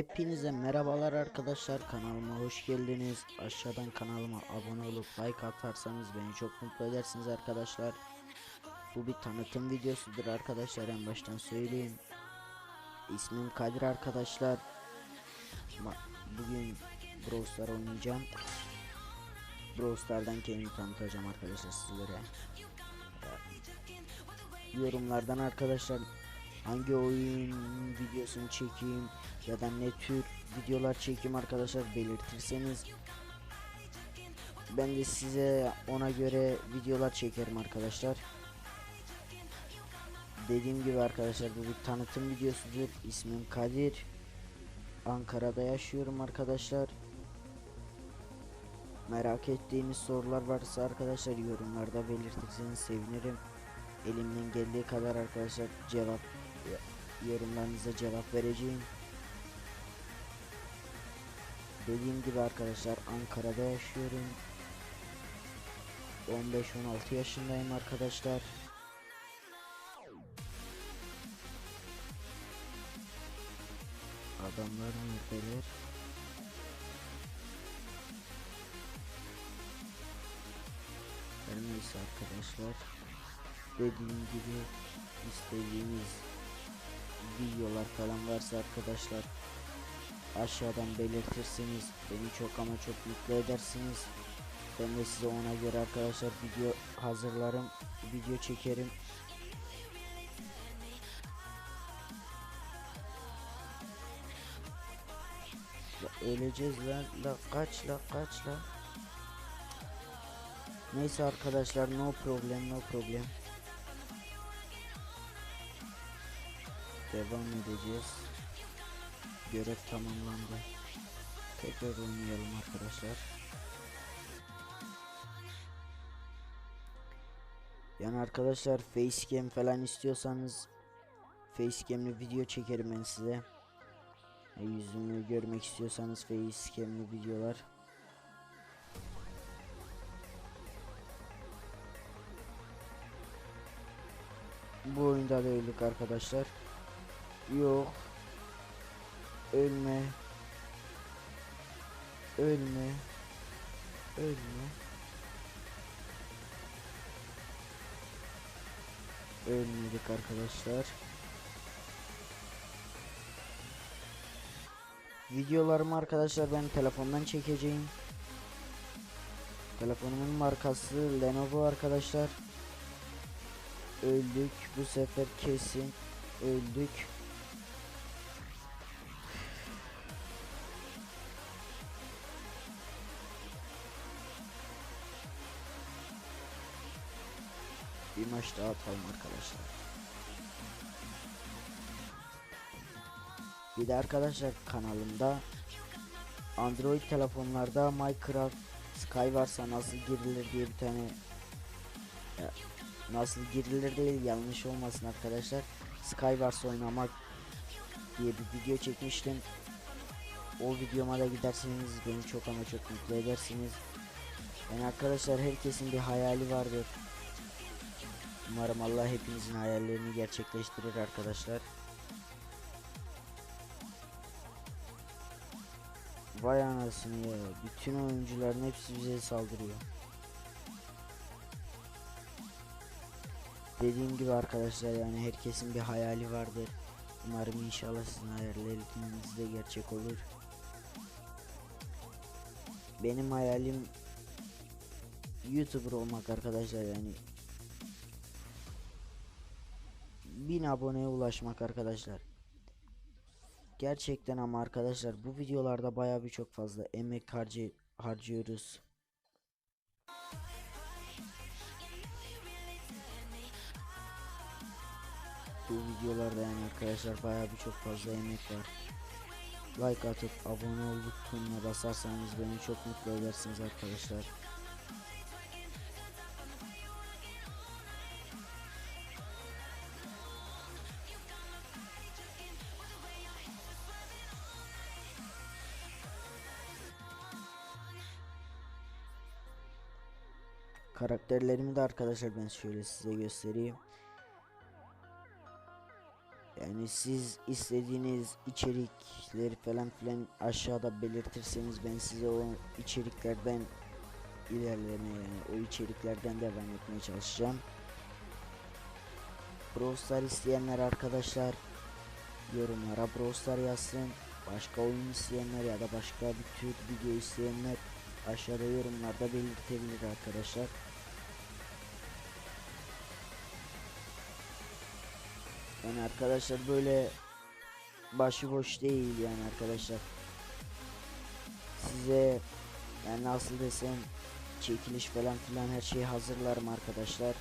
Hepinize merhabalar arkadaşlar kanalıma hoş geldiniz. Aşağıdan kanalıma abone olup like atarsanız beni çok mutlu edersiniz arkadaşlar. Bu bir tanıtım videosudur arkadaşlar en baştan söyleyeyim. İsmim Kadir arkadaşlar. Bugün Brawl oynayacağım. Brawl Star'dan kendimi tanıtacağım arkadaşlar sizlere. Yorumlardan arkadaşlar hangi oyun videosunu çekeyim ya da ne tür videolar çekeyim arkadaşlar belirtirseniz ben de size ona göre videolar çekerim arkadaşlar. Dediğim gibi arkadaşlar bu bir tanıtım videosudur. İsmim Kadir. Ankara'da yaşıyorum arkadaşlar. Merak ettiğiniz sorular varsa arkadaşlar yorumlarda belirtirseniz sevinirim. Elimden geldiği kadar arkadaşlar cevap yorumlarınıza cevap vereceğim. Dediğim gibi arkadaşlar Ankara'da yaşıyorum. 15-16 yaşındayım arkadaşlar. Adamlar neredeler? Her neyse arkadaşlar. Dediğim gibi istediğiniz videolar falan varsa arkadaşlar aşağıdan belirtirseniz beni çok ama çok mutlu edersiniz. Ben de size ona göre arkadaşlar video hazırlarım, video çekerim. La öleceğiz lan, la kaç la kaç la. Neyse arkadaşlar no problem no problem. Devam edeceğiz. Görev tamamlandı. Tekrar oynayalım arkadaşlar. Yani arkadaşlar facecam falan istiyorsanız facecam'li video çekerim ben size. E, yüzümü görmek istiyorsanız facecam'li videolar. Bu oyunda da öldük arkadaşlar. Yok. Ölme. Ölme. Ölme. Ölmedik arkadaşlar. Videolarımı arkadaşlar ben telefondan çekeceğim. Telefonumun markası Lenovo arkadaşlar. Öldük. Bu sefer kesin öldük. Bir maç daha atalım arkadaşlar. Bir de arkadaşlar kanalımda Android telefonlarda Minecraft Sky varsa nasıl girilir diye bir tane ya, nasıl girilir değil yanlış olmasın arkadaşlar. Sky varsa oynamak diye bir video çekmiştim. O videoma da giderseniz beni çok ama çok mutlu edersiniz. Yani arkadaşlar herkesin bir hayali vardır. Umarım Allah hepinizin hayallerini gerçekleştirir arkadaşlar. Vay anasını ya. Bütün oyuncuların hepsi bize saldırıyor. Dediğim gibi arkadaşlar yani herkesin bir hayali vardır. Umarım inşallah sizin hayalleriniz de gerçek olur. Benim hayalim YouTuber olmak arkadaşlar yani. Bin aboneye ulaşmak arkadaşlar. Gerçekten ama arkadaşlar bu videolarda baya bir çok fazla emek harcı harcıyoruz. Bu videolarda yani arkadaşlar baya bir çok fazla emek var. Like atıp abone ol butonuna basarsanız beni çok mutlu edersiniz arkadaşlar. Karakterlerimi de arkadaşlar ben şöyle size göstereyim. Yani siz istediğiniz içerikleri falan filan aşağıda belirtirseniz ben size o içeriklerden ilerleme yani o içeriklerden devam etmeye çalışacağım. Brawl isteyenler arkadaşlar yorumlara Brawl yazsın. Başka oyun isteyenler ya da başka bir tür video isteyenler aşağıda yorumlarda belirtebilir arkadaşlar. Yani arkadaşlar böyle başıboş değil yani arkadaşlar. Size yani nasıl desem çekiliş falan filan her şeyi hazırlarım arkadaşlar.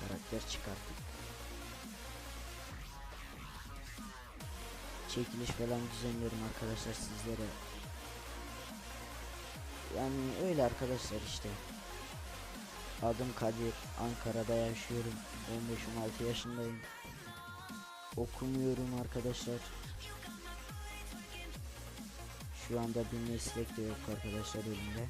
Karakter çıkarttık. Çekiliş falan düzenliyorum arkadaşlar sizlere. Yani öyle arkadaşlar işte. Adım Kadir. Ankara'da yaşıyorum. 15-16 yaşındayım. Okumuyorum arkadaşlar. Şu anda bir meslek de yok arkadaşlar elimde.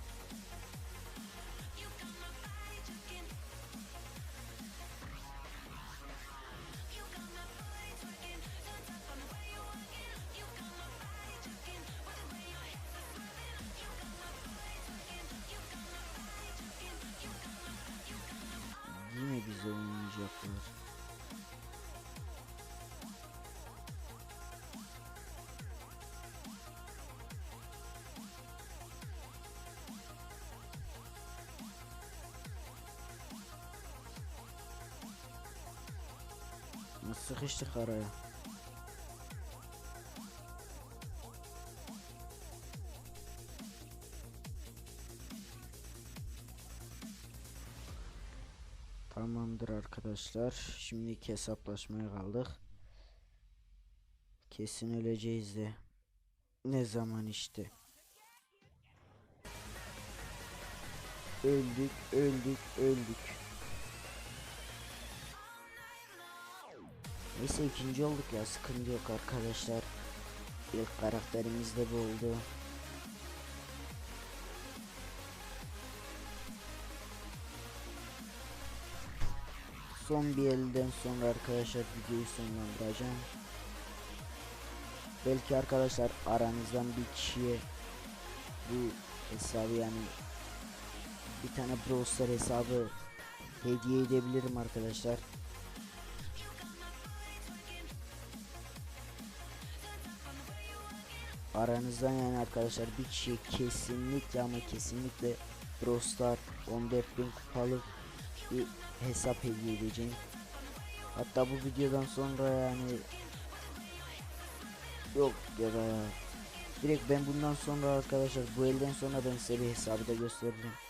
Yine bize oynayacaklar. Sıkıştık araya. Tamamdır arkadaşlar. Şimdi hesaplaşmaya kaldık. Kesin öleceğiz de. Ne zaman işte. Öldük, öldük, öldük. Neyse ikinci olduk ya sıkıntı yok arkadaşlar. İlk karakterimiz de bu oldu. Son bir elden sonra arkadaşlar videoyu sonlandıracağım. Belki arkadaşlar aranızdan bir kişiye bu hesabı yani bir tane Brawl Star hesabı hediye edebilirim arkadaşlar. Aranızdan yani arkadaşlar bir kişiye kesinlikle ama kesinlikle Brawl Star 14.000 kupalık bir hesap hediye edeceğim. Hatta bu videodan sonra yani yok ya da direkt ben bundan sonra arkadaşlar bu elden sonra ben size bir hesabı da göstereceğim.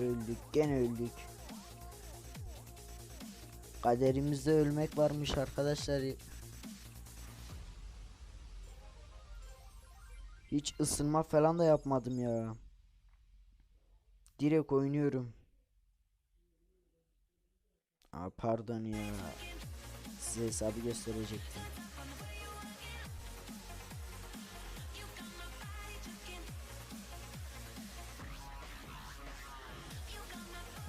Öldük gene öldük. Kaderimizde ölmek varmış arkadaşlar. Hiç ısınma falan da yapmadım ya. Direkt oynuyorum. Aa, pardon ya. Size hesabı gösterecektim.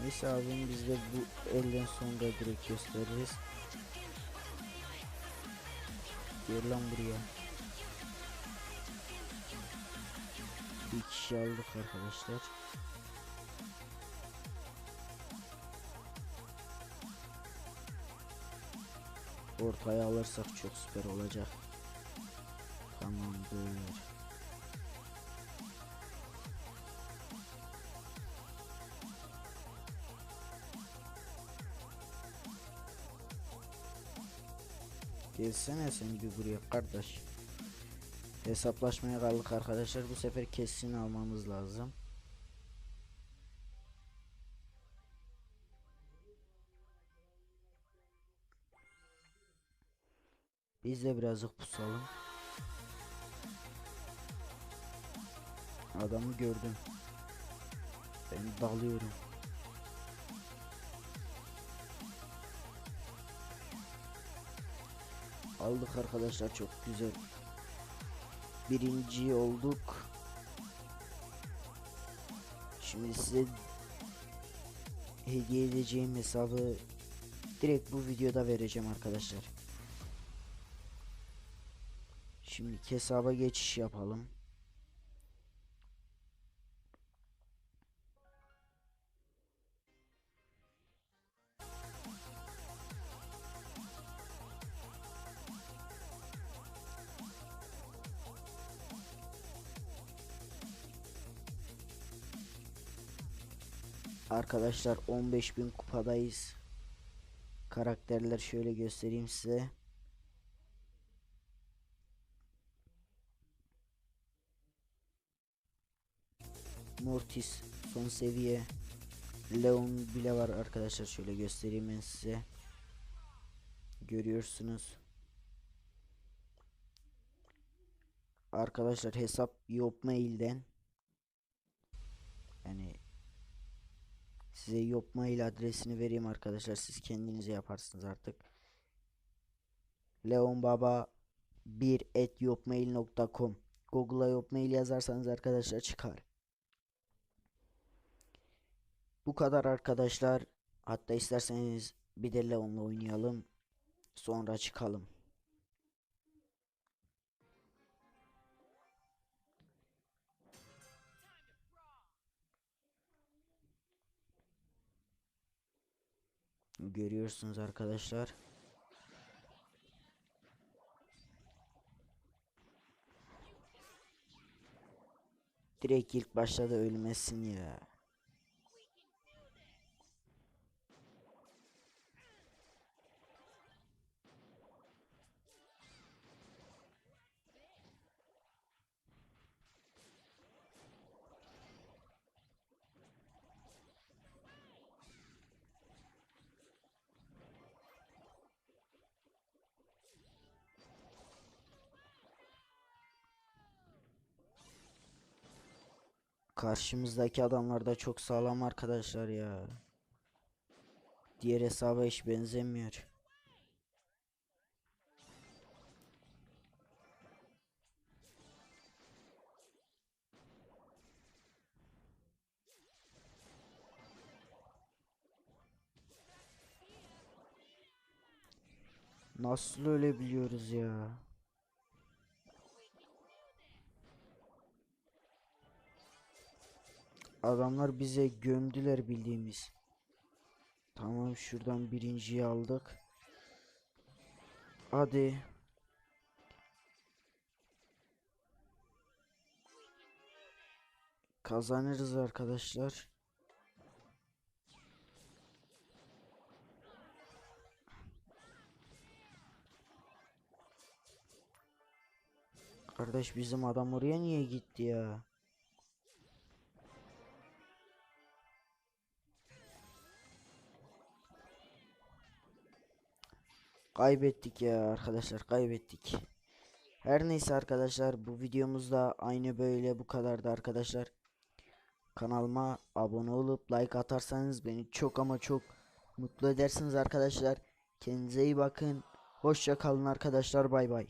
Neyse abim biz de bu elden sonra direkt gösteririz. Gel lan buraya. Bir kişi aldık arkadaşlar. Ortaya alırsak çok süper olacak. Tamamdır. Gelsene sen bir buraya kardeş. Hesaplaşmaya kaldık arkadaşlar. Bu sefer kesin almamız lazım. Biz de birazcık pusalım. Adamı gördüm. Ben dalıyorum. Aldık arkadaşlar çok güzel. Birinci olduk. Şimdi size hediye edeceğim hesabı direkt bu videoda vereceğim arkadaşlar. Şimdi hesaba geçiş yapalım. Arkadaşlar 15.000 kupadayız. Karakterler şöyle göstereyim size. Mortis son seviye. Leon bile var arkadaşlar şöyle göstereyim ben size. Görüyorsunuz. Arkadaşlar hesap Yopmail'den. Yani size Yopmail adresini vereyim arkadaşlar. Siz kendinize yaparsınız artık. Leon Baba 1 at yopmail.com Google'a Yopmail yazarsanız arkadaşlar çıkar. Bu kadar arkadaşlar. Hatta isterseniz bir de Leon'la oynayalım. Sonra çıkalım. Görüyorsunuz arkadaşlar. Direkt ilk başta da ölmesin ya. Karşımızdaki adamlar da çok sağlam arkadaşlar ya. Diğer hesaba hiç benzemiyor. Nasıl ölebiliyoruz ya? Adamlar bize gömdüler bildiğimiz. Tamam şuradan birinciyi aldık. Hadi. Kazanırız arkadaşlar. Kardeş bizim adam oraya niye gitti ya? Kaybettik ya arkadaşlar kaybettik. Her neyse arkadaşlar bu videomuzda aynı böyle bu kadardı arkadaşlar. Kanalıma abone olup like atarsanız beni çok ama çok mutlu edersiniz arkadaşlar. Kendinize iyi bakın. Hoşça kalın arkadaşlar bay bay.